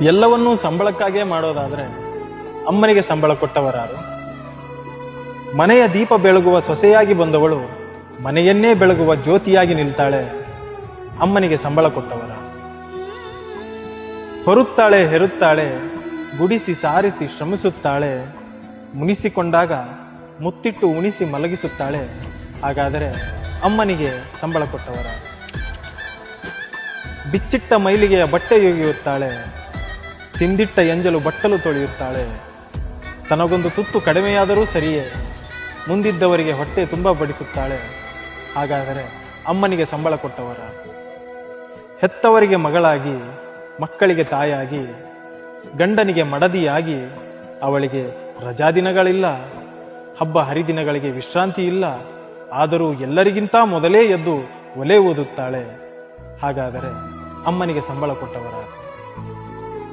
ಎಲ್ಲವನ್ನೂ ಸಂಬಳಕ್ಕಾಗೇ ಮಾಡೋದಾದ್ರೆ ಅಮ್ಮನಿಗೆ ಸಂಬಳ ಕೊಟ್ಟವರಾರು. ಮನೆಯ ದೀಪ ಬೆಳಗುವ ಸೊಸೆಯಾಗಿ ಬಂದವಳು ಮನೆಯನ್ನೇ ಬೆಳಗುವ ಜ್ಯೋತಿಯಾಗಿ ನಿಲ್ತಾಳೆ ಅಮ್ಮನಿಗೆ ಸಂಬಳ ಕೊಟ್ಟವರ. ಹೊರುತ್ತಾಳೆ, ಹೆರುತ್ತಾಳೆ, ಗುಡಿಸಿ ಸಾರಿಸಿ ಶ್ರಮಿಸುತ್ತಾಳೆ, ಮುನಿಸಿಕೊಂಡಾಗ ಮುತ್ತಿಟ್ಟು ಉಣಿಸಿ ಮಲಗಿಸುತ್ತಾಳೆ. ಹಾಗಾದರೆ ಅಮ್ಮನಿಗೆ ಸಂಬಳ ಕೊಟ್ಟವರ. ಬಿಚ್ಚಿಟ್ಟ ಮೈಲಿಗೆಯ ಬಟ್ಟೆ ಒಗೆಯುತ್ತಾಳೆ. ತಿಂದಿಟ್ಟ ಎಂಜಲು ಬಟ್ಟಲು ತೊಳೆಯುತ್ತಾಳೆ. ತನಗೊಂದು ತುತ್ತು ಕಡಿಮೆಯಾದರೂ ಸರಿಯೇ. ಮುಂದಿದ್ದವರಿಗೆ ಹೊಟ್ಟೆ ತುಂಬ ಬಡಿಸುತ್ತಾಳೆ. ಹಾಗಾದರೆ ಅಮ್ಮನಿಗೆ ಸಂಬಳ ಕೊಟ್ಟವರ? ಹೆತ್ತವರಿಗೆ ಮಗಳಾಗಿ, ಮಕ್ಕಳಿಗೆ ತಾಯಾಗಿ ಗಂಡನಿಗೆ ಮಡದಿಯಾಗಿ ಅವಳಿಗೆ ರಜಾದಿನಗಳಿಲ್ಲ ಹಬ್ಬ ಹರಿದಿನಗಳಿಗೆ ವಿಶ್ರಾಂತಿ ಇಲ್ಲ, ಆದರೂ ಎಲ್ಲರಿಗಿಂತ ಮೊದಲೇ ಎದ್ದು ಒಲೆ ಓದುತ್ತಾಳೆ ಹಾಗಾದರೆ ಅಮ್ಮನಿಗೆ ಸಂಬಳ ಕೊಟ್ಟವರ?